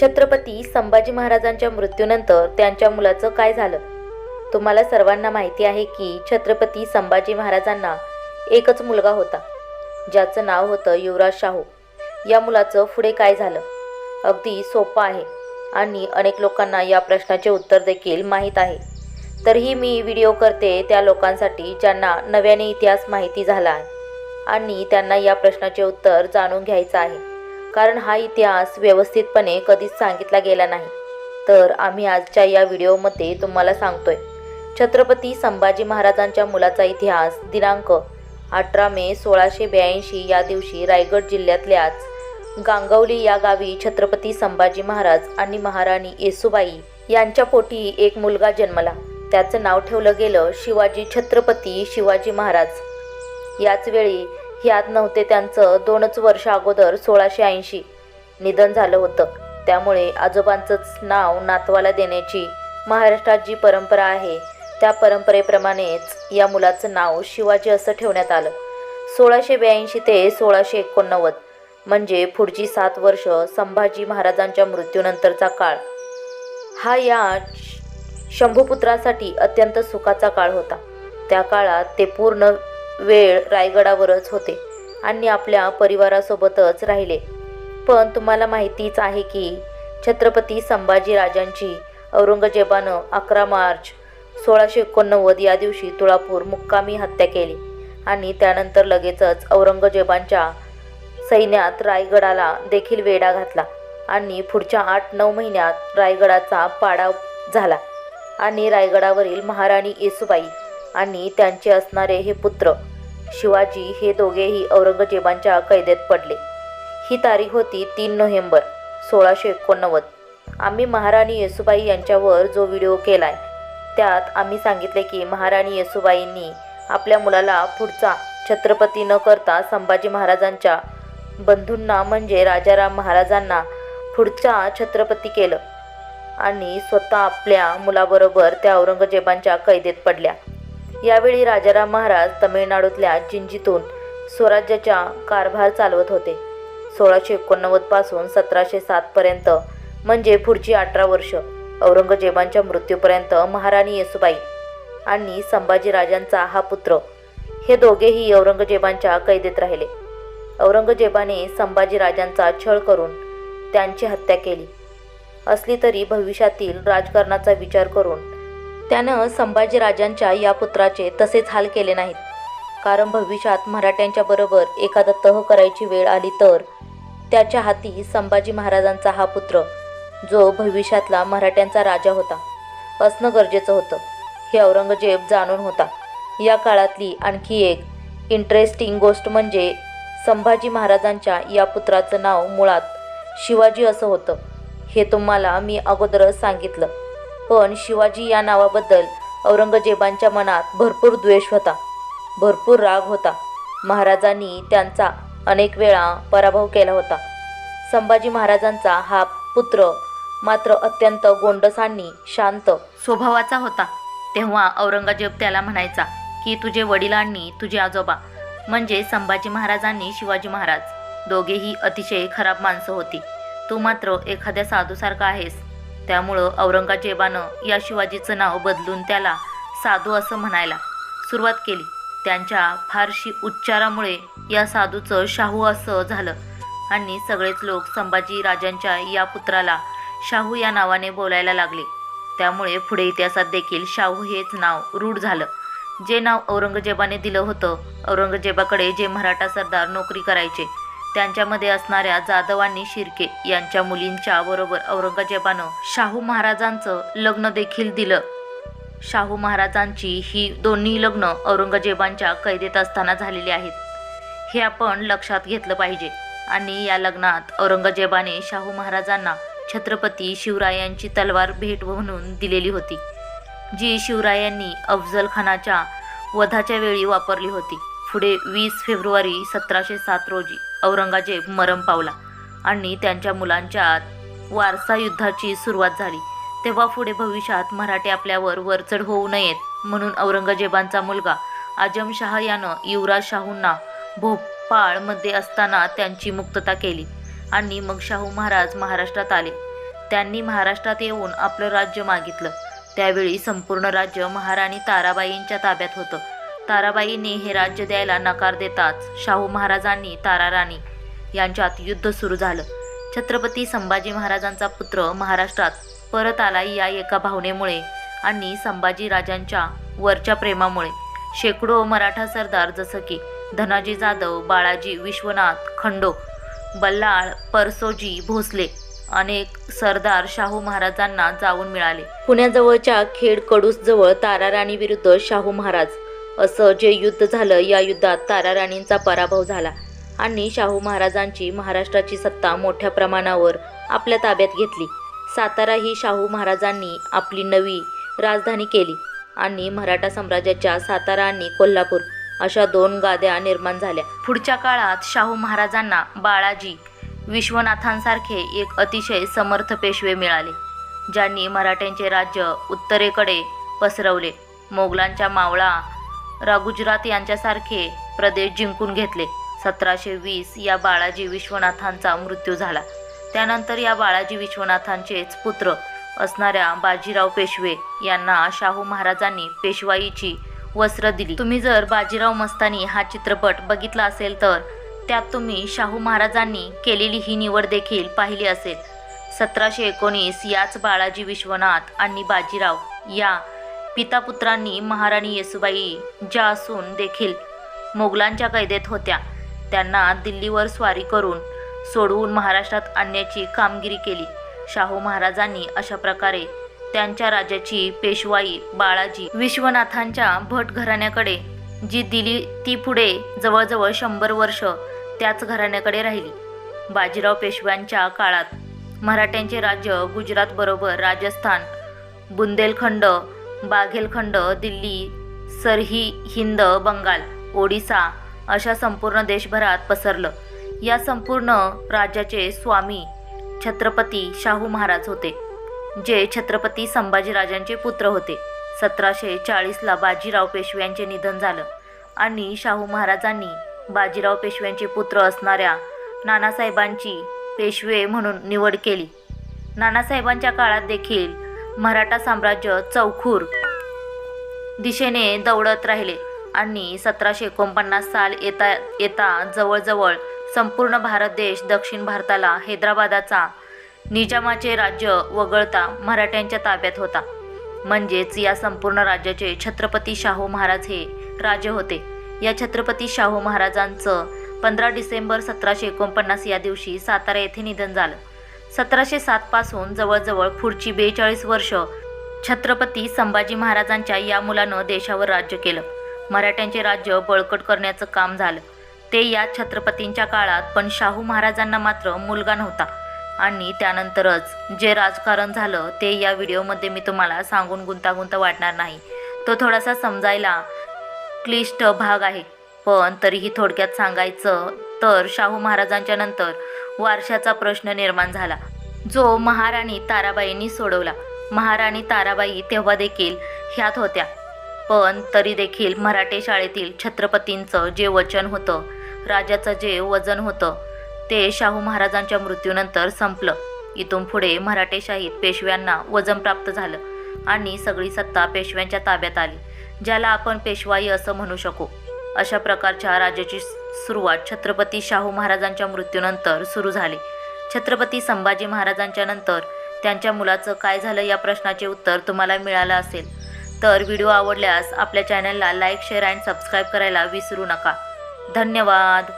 छत्रपती संभाजी महाराजांच्या मृत्यूनंतर त्यांच्या मुलाचं काय झालं? तुम्हाला सर्वांना माहिती आहे की छत्रपती संभाजी महाराजांना एकच मुलगा होता ज्याचं नाव होतं युवराज शाहू. या मुलाचं पुढे काय झालं? अगदी सोपं आहे आणि अनेक लोकांना या प्रश्नाचे उत्तर देखील माहीत आहे. तरीही मी व्हिडिओ करते त्या लोकांसाठी ज्यांना नव्याने इतिहास माहिती झाला आहे आणि त्यांना या प्रश्नाचे उत्तर जाणून घ्यायचं आहे. कारण हा इतिहास व्यवस्थितपणे कधीच सांगितला गेला नाही. तर आम्ही आजच्या या व्हिडिओमध्ये तुम्हाला सांगतोय. छत्रपती संभाजी महाराजांच्या मुलाचा इतिहास दिनांक अठरा मे सोळाशे ब्याऐंशी या दिवशी रायगड जिल्ह्यातल्याच गांगवली या गावी छत्रपती संभाजी महाराज आणि महाराणी येसुबाई यांच्या पोटी एक मुलगा जन्मला. त्याचं नाव ठेवलं गेलं शिवाजी छत्रपती शिवाजी महाराज. याच वेळी यात नव्हते त्यांचं दोनच वर्ष अगोदर सोळाशे ऐंशी. निधन झालं होतं. त्यामुळे आजोबांचंच नाव नातवाला देण्याची महाराष्ट्रात जी परंपरा आहे. त्या परंपरेप्रमाणेच या मुलाचं नाव शिवाजी असं ठेवण्यात आलं. सोळाशे ब्याऐंशी ते सोळाशे एकोणनव्वद म्हणजे पुढची सात वर्ष संभाजी महाराजांच्या मृत्यूनंतरचा काळ. हा या शंभूपुत्रासाठी अत्यंत सुखाचा काळ होता. त्या काळात ते पूर्ण वेळ रायगडावरच होते. आणि आपल्या परिवारासोबतच राहिले. पण तुम्हाला माहितीच आहे की छत्रपती संभाजी राजांची औरंगजेबानं अकरा मार्च सोळाशे एकोणनव्वद या दिवशी तुळापूर मुक्कामी हत्या केली आणि त्यानंतर लगेचच औरंगजेबांच्या सैन्यात रायगडाला देखील वेढा घातला आणि पुढच्या आठ नऊ महिन्यात रायगडाचा पाडाव झाला आणि रायगडावरील महाराणी येसुबाई आणि त्यांचे असणारे हे पुत्र शिवाजी हे दोघेही औरंगजेबांच्या कैदेत पडले. ही तारीख होती तीन नोव्हेंबर सोळाशे एकोणनव्वद. आम्ही महाराणी येसुबाई यांच्यावर जो व्हिडिओ केला आहे त्यात आम्ही सांगितले की महाराणी येसुबाईंनी आपल्या मुलाला पुढचा छत्रपती न करता संभाजी महाराजांच्या बंधूंना म्हणजे राजाराम महाराजांना पुढचा छत्रपती केलं आणि स्वतः आपल्या मुलाबरोबर त्या औरंगजेबांच्या कैदेत पडल्या. यावेळी राजाराम महाराज तमिळनाडूतल्या जिंजीतून स्वराज्याचा कारभार चालवत होते. सोळाशे एकोणनव्वदपासून सतराशे सातपर्यंत म्हणजे पुढची अठरा वर्ष औरंगजेबांच्या मृत्यूपर्यंत महाराणी येसुबाई आणि संभाजीराजांचा हा पुत्र. हे दोघेही औरंगजेबांच्या कैदेत राहिले. औरंगजेबाने संभाजीराजांचा छळ करून त्यांची हत्या केली. असली तरी भविष्यातील राजकारणाचा विचार करून त्यानं संभाजीराजांच्या या पुत्राचे तसेच हाल केले नाहीत. कारण भविष्यात मराठ्यांच्या बरोबर एखादा तह करायची वेळ आली तर त्याच्या हाती संभाजी महाराजांचा हा पुत्र जो भविष्यातला मराठ्यांचा राजा होता असणं गरजेचं होतं. हे औरंगजेब जाणून होता. या काळातली आणखी एक इंटरेस्टिंग गोष्ट म्हणजे संभाजी महाराजांच्या या पुत्राचं नाव मुळात शिवाजी असं होतं. हे तुम्हाला मी अगोदरच सांगितलं. पण शिवाजी या नावाबद्दल औरंगजेबांच्या मनात भरपूर द्वेष होता. भरपूर राग होता. महाराजांनी त्यांचा अनेक वेळा पराभव केला होता. संभाजी महाराजांचा हा पुत्र मात्र अत्यंत गोंडसांनी शांत स्वभावाचा होता. तेव्हा औरंगजेब त्याला म्हणायचा की तुझे वडिलांनी तुझे आजोबा म्हणजे संभाजी महाराजांनी शिवाजी महाराज दोघेही अतिशय खराब माणसं होती. तू मात्र एखाद्या साधूसारखा आहेस. त्यामुळं औरंगजेबानं या शिवाजीचं नाव बदलून त्याला साधू असं म्हणायला सुरुवात केली. त्यांच्या फारशी उच्चारामुळे या साधूचं शाहू असं झालं आणि सगळेच लोक संभाजी राजांच्या या पुत्राला शाहू या नावाने बोलायला लागले. त्यामुळे पुढे इतिहासात देखील शाहू हेच नाव रूढ झालं. जे नाव औरंगजेबाने दिलं होतं औरंगजेबाकडे जे मराठा सरदार नोकरी करायचे त्यांच्यामध्ये असणाऱ्या जाधव आणि शिर्के यांच्या मुलींच्या बरोबर औरंगजेबानं शाहू महाराजांचं लग्न देखील दिलं. शाहू महाराजांची ही दोन्ही लग्न औरंगजेबांच्या कैदेत असताना झालेली आहेत. हे आपण लक्षात घेतलं पाहिजे आणि या लग्नात औरंगजेबाने शाहू महाराजांना छत्रपती शिवरायांची तलवार भेट म्हणून दिलेली होती जी शिवरायांनी अफजल खानाच्या वधाच्या वेळी वापरली होती. पुढे वीस फेब्रुवारी सतराशे सात रोजी औरंगजेब मरण पावला आणि त्यांच्या मुलांच्या वारसा युद्धाची सुरुवात झाली. तेव्हा पुढे भविष्यात मराठे आपल्यावर वरचढ होऊ नयेत म्हणून औरंगजेबांचा मुलगा आजमशाह यानं युवराज शाहूंना भोपाळमध्ये असताना त्यांची मुक्तता केली आणि मग शाहू महाराज महाराष्ट्रात आले. त्यांनी महाराष्ट्रात येऊन आपलं राज्य मागितलं. त्यावेळी संपूर्ण राज्य महाराणी ताराबाईंच्या ताब्यात होतं. ताराबाईंनी हे राज्य द्यायला नकार देताच शाहू महाराजांनी ताराराणी यांच्यात युद्ध सुरू झालं. छत्रपती संभाजी महाराजांचा पुत्र महाराष्ट्रात परत आला या एका भावनेमुळे आणि संभाजी राजांच्या वरच्या प्रेमामुळे. शेकडो मराठा सरदार जसं की धनाजी जाधव बाळाजी विश्वनाथ खंडो बल्लाळ परसोजी भोसले अनेक सरदार शाहू महाराजांना जाऊन मिळाले. पुण्याजवळच्या खेड कडूस जवळ ताराराणी विरुद्ध शाहू महाराज असं जे युद्ध झालं या युद्धात ताराराणींचा पराभव झाला आणि शाहू महाराजांची महाराष्ट्राची सत्ता मोठ्या प्रमाणावर आपल्या ताब्यात घेतली. सातारा ही शाहू महाराजांनी आपली नवी राजधानी केली आणि मराठा साम्राज्याच्या सातारा आणि कोल्हापूर अशा दोन गाद्या निर्माण झाल्या. पुढच्या काळात शाहू महाराजांना बाळाजी विश्वनाथांसारखे एक अतिशय समर्थ पेशवे मिळाले ज्यांनी मराठ्यांचे राज्य उत्तरेकडे पसरवले. मोगलांच्या मावळा रा गुजरात यांच्यासारखे प्रदेश जिंकून घेतले. सतराशे वीस या बाळाजी विश्वनाथांचा मृत्यू झाला. त्यानंतर या बाळाजी विश्वनाथांचेच पुत्र असणाऱ्या बाजीराव पेशवे यांना शाहू महाराजांनी पेशवाईची वस्त्र दिली. तुम्ही जर बाजीराव मस्तानी हा चित्रपट बघितला असेल तर त्यात तुम्ही शाहू महाराजांनी केलेली ही निवड देखील पाहिली असेल. सतराशे एकोणीस याच बाळाजी विश्वनाथ आणि बाजीराव या पितापुत्रांनी महाराणी येसुबाई ज्या असून देखील मोगलांच्या कैदेत होत्या. त्यांना दिल्लीवर स्वारी करून सोडवून महाराष्ट्रात आणण्याची कामगिरी केली. शाहू महाराजांनी अशा प्रकारे त्यांच्या राजाची पेशवाई बाळाजी विश्वनाथांच्या भट घराण्याकडे जी दिली ती पुढे जवळजवळ शंभर वर्ष त्याच घराण्याकडे राहिली. बाजीराव पेशव्यांच्या काळात मराठ्यांचे राज्य गुजरातबरोबर राजस्थान बुंदेलखंड बाघेलखंड दिल्ली सरही हिंद बंगाल ओडिसा अशा संपूर्ण देशभरात पसरलं. या संपूर्ण राज्याचे स्वामी छत्रपती शाहू महाराज होते जे छत्रपती संभाजीराजांचे पुत्र होते. सतराशे चाळीसला बाजीराव पेशव्यांचे निधन झालं आणि शाहू महाराजांनी बाजीराव पेशव्यांचे पुत्र असणाऱ्या नानासाहेबांची पेशवे म्हणून निवड केली. नानासाहेबांच्या काळात देखील मराठा साम्राज्य चौखूर दिशेने दौडत राहिले आणि सतराशे एकोणपन्नास साल येता येता जवळजवळ संपूर्ण भारत देश दक्षिण भारताला हैदराबादाचा निजामाचे राज्य वगळता मराठ्यांच्या ताब्यात होता. म्हणजेच या संपूर्ण राज्याचे छत्रपती शाहू महाराज हे राजे होते. या छत्रपती शाहू महाराजांचं पंधरा डिसेंबर सतराशे एकोणपन्नास या दिवशी सातारा येथे निधन झालं. सतराशे सातपासून जवळजवळ पुढची बेचाळीस वर्ष छत्रपती संभाजी महाराजांच्या या मुलानं देशावर राज्य केलं. मराठ्यांचे राज्य बळकट करण्याचं काम झालं. ते या छत्रपतींच्या काळात पण शाहू महाराजांना मात्र मुलगा नव्हता. आणि त्यानंतरच जे राजकारण झालं ते या व्हिडिओमध्ये मी तुम्हाला सांगून गुंतागुंत वाटणार नाही. तो थोडासा समजायला क्लिष्ट भाग आहे. पण तरीही थोडक्यात सांगायचं तर शाहू महाराजांच्या नंतर वारशाचा प्रश्न निर्माण झाला. जो महाराणी ताराबाईंनी सोडवला. महाराणी ताराबाई तेव्हा देखील ह्यात होत्या. पण तरी देखील मराठे शाळेतील छत्रपतींचं जे वचन होतं राजाचं जे वजन होतं ते शाहू महाराजांच्या मृत्यूनंतर संपलं. इथून पुढे मराठेशाहीत पेशव्यांना वजन प्राप्त झालं आणि सगळी सत्ता पेशव्यांच्या ताब्यात आली ज्याला आपण पेशवाई असं म्हणू शकू. अशा प्रकारच्या राज्याची सुरुवात छत्रपती शाहू महाराजांच्या मृत्यूनंतर सुरू झाली. छत्रपती संभाजी महाराजांच्या नंतर त्यांच्या मुलाचं काय झालं या प्रश्नाचे उत्तर तुम्हाला मिळालं असेल. तर व्हिडिओ आवडल्यास आपल्या चॅनलला लाईक शेअर अँड सबस्क्राईब करायला विसरू नका. धन्यवाद.